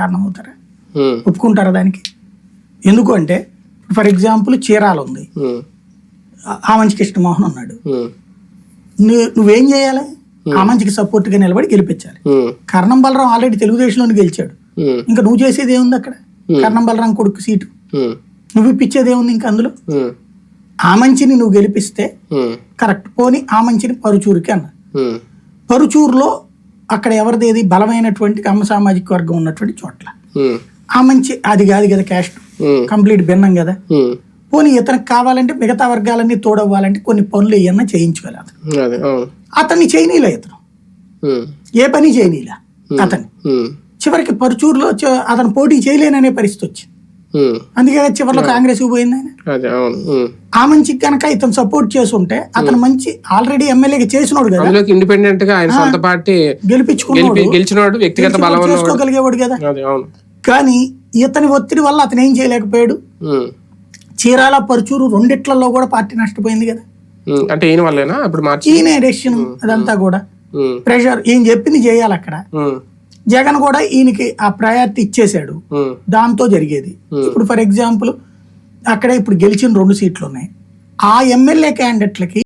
కారణం అవుతారా ఉమ్, ఒప్పుకుంటారా దానికి? ఎందుకు అంటే ఫర్ ఎగ్జాంపుల్ చీరాల ఉంది. ఆ- మంచి కృష్ణమోహన్ ఉన్నాడు. నువ్వేం చేయాలి? ఆ మంచికి సపోర్ట్గా నిలబడి గెలిపించాలి. కర్ణం బలరాం ఆల్రెడీ తెలుగుదేశంలోనే గెలిచాడు. ఇంకా నువ్వు చేసేది ఏముంది అక్కడ? కర్ణం బలరాం కొడుకు సీటు. నువ్వు ఇప్పించేది ఏముంది ఇంకా అందులో? ఆ మంచిని నువ్వు గెలిపిస్తే కరెక్ట్. పోని ఆ మంచిని పరుచూరుకి అన్న. పరుచూరులో అక్కడ ఎవరిదేది బలమైనటువంటి కమ్మ సామాజిక వర్గం ఉన్నటువంటి చోట్ల. ఆ మంచి అది కాదు కదా క్యాస్ట్ కంప్లీట్ భిన్నం కదా. పోనీ ఇతనికి కావాలంటే మిగతా వర్గాలన్నీ తోడవ్వాలంటే కొన్ని పనులు ఏమన్నా చేయించుకోవాలి అతను. అతన్ని చేయనీలే ఇతను. ఏ పని చేయనీలా అతన్ని. ఉమ్, చివరికి పరుచూరులో అతను పోటీ చేయలేననే పరిస్థితి వచ్చింది. అందుకే చివరిలో కాంగ్రెస్ పోయింది ఆయన. ఆ మంచికి కనుక ఇతను సపోర్ట్ చేసి ఉంటే అతను మంచి ఆల్రెడీ ఎమ్మెల్యేగా చేసినోడు కదా. ఇండిపెండెంట్గా ఆయన సొంత పార్టీ గెలిపించుకున్నాడు. వ్యక్తిగత బలం చేసుకోగలిగేవాడు కదా. కానీ ఇతని ఒత్తిడి వల్ల అతను ఏం చేయలేకపోయాడు? చీరాల పరుచూరు రెండిట్లలో కూడా పార్టీ నష్టపోయింది కదా. అంటే ఈయన వల్లేనా? ఇప్పుడు ఈయన డెసిషన్ అదంతా కూడా. ప్రెషర్ ఈయన చెప్పింది చేయాలి అక్కడ. జగన్ కూడా ఈయనకి ఆ ప్రయారిటీ ఇచ్చేశాడు. దాంతో జరిగేది. ఇప్పుడు ఫర్ ఎగ్జాంపుల్ అక్కడ ఇప్పుడు గెలిచిన రెండు సీట్లు ఉన్నాయి. ఆ ఎమ్మెల్యే క్యాండిడేట్లకి